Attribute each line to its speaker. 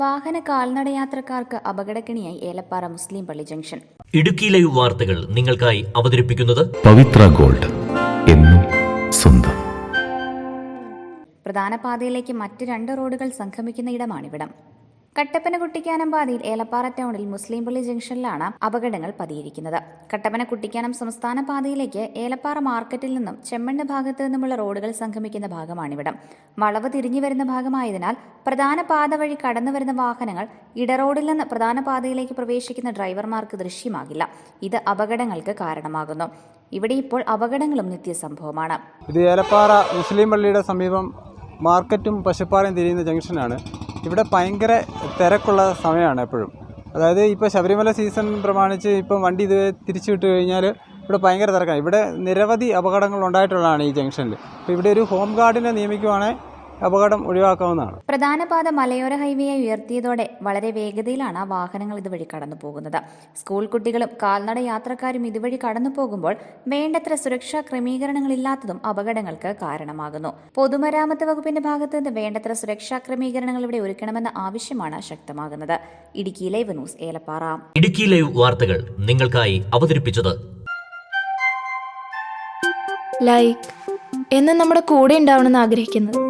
Speaker 1: വാഹന കാൽനടയാത്രക്കാർക്ക് അപകടക്കിണിയായി ഏലപ്പാറ മുസ്ലിം പള്ളി junction.
Speaker 2: Idukki live വാർത്തകൾ നിങ്ങൾക്കായി അവതരിപ്പിക്കുന്നത്
Speaker 3: പവിത്ര ഗോൾഡ് എന്നും സ്വന്തം.
Speaker 1: പ്രധാന പാതയിലേക്ക് മറ്റ് രണ്ട് റോഡുകൾ സംഗമിക്കുന്ന ഇടമാണിവിടം. കട്ടപ്പന കുട്ടിക്കാനം പാതയിൽ ഏലപ്പാറ ടൗണിൽ മുസ്ലിം പള്ളി ജംഗ്ഷനിലാണ് അപകടങ്ങൾ പതിയിരിക്കുന്നത്. കട്ടപ്പന കുട്ടിക്കാനം സംസ്ഥാന പാതയിലേക്ക് ഏലപ്പാറ മാർക്കറ്റിൽ നിന്നും ചെമ്മണ്ണ് ഭാഗത്തു നിന്നുമുള്ള റോഡുകൾ സംഗമിക്കുന്ന ഭാഗമാണിവിടം. വളവ് തിരിഞ്ഞു വരുന്ന ഭാഗമായതിനാൽ പ്രധാന പാത വഴി കടന്നു വരുന്ന വാഹനങ്ങൾ ഇടറോഡിൽ നിന്ന് പ്രധാന പാതയിലേക്ക് പ്രവേശിക്കുന്ന ഡ്രൈവർമാർക്ക് ദൃശ്യമാകില്ല. ഇത് അപകടങ്ങൾക്ക് കാരണമാകുന്നു. ഇവിടെ ഇപ്പോൾ അപകടങ്ങളും നിത്യസംഭവമാണ്.
Speaker 4: ഇത് ഏലപ്പാറ മുസ്ലിം പള്ളിയുടെ സമീപം മാർക്കറ്റും പശുപ്പാറയും തിരിയുന്ന ജംഗ്ഷനാണ്. ഇവിടെ ഭയങ്കര തിരക്കുള്ള സമയമാണ് എപ്പോഴും. അതായത് ഇപ്പോൾ ശബരിമല സീസൺ പ്രമാണിച്ച് ഇപ്പം വണ്ടി ഇത് തിരിച്ചു വിട്ട് കഴിഞ്ഞാൽ ഇവിടെ ഭയങ്കര തിരക്കാണ്. ഇവിടെ നിരവധി അപകടങ്ങൾ ഉണ്ടായിട്ടുള്ളതാണ് ഈ ജംഗ്ഷനിൽ അപ്പോൾ ഇവിടെ ഒരു ഹോം ഗാർഡിനെ നിയമിക്കുവാണെങ്കിൽ അപകടം ഒഴിവാക്കാവുന്നതാണ്.
Speaker 1: പ്രധാനപാത മലയോര ഹൈവേയെ ഉയർത്തിയതോടെ വളരെ വേഗതയിലാണ് വാഹനങ്ങൾ ഇതുവഴി കടന്നു പോകുന്നത്. സ്കൂൾ കുട്ടികളും കാൽനട യാത്രക്കാരും ഇതുവഴി കടന്നു പോകുമ്പോൾ വേണ്ടത്ര സുരക്ഷാ ക്രമീകരണങ്ങളില്ലാത്തതും അപകടങ്ങൾക്ക് കാരണമാകുന്നു. പൊതുമരാമത്ത് വകുപ്പിന്റെ ഭാഗത്ത് നിന്ന് വേണ്ടത്ര സുരക്ഷാ ക്രമീകരണങ്ങൾ ഇവിടെ ഒരുക്കണമെന്ന ആവശ്യമാണ് ശക്തമാകുന്നത്. Idukki live news Elappara.
Speaker 2: Idukki live വാർത്തകൾ നിങ്ങൾക്കായി അവതരിപ്പിച്ചത്
Speaker 5: ലൈക്ക്. എന്ന് നമ്മുടെ കൂടെ ഉണ്ടാവണമെന്ന് ആഗ്രഹിക്കുന്നത്.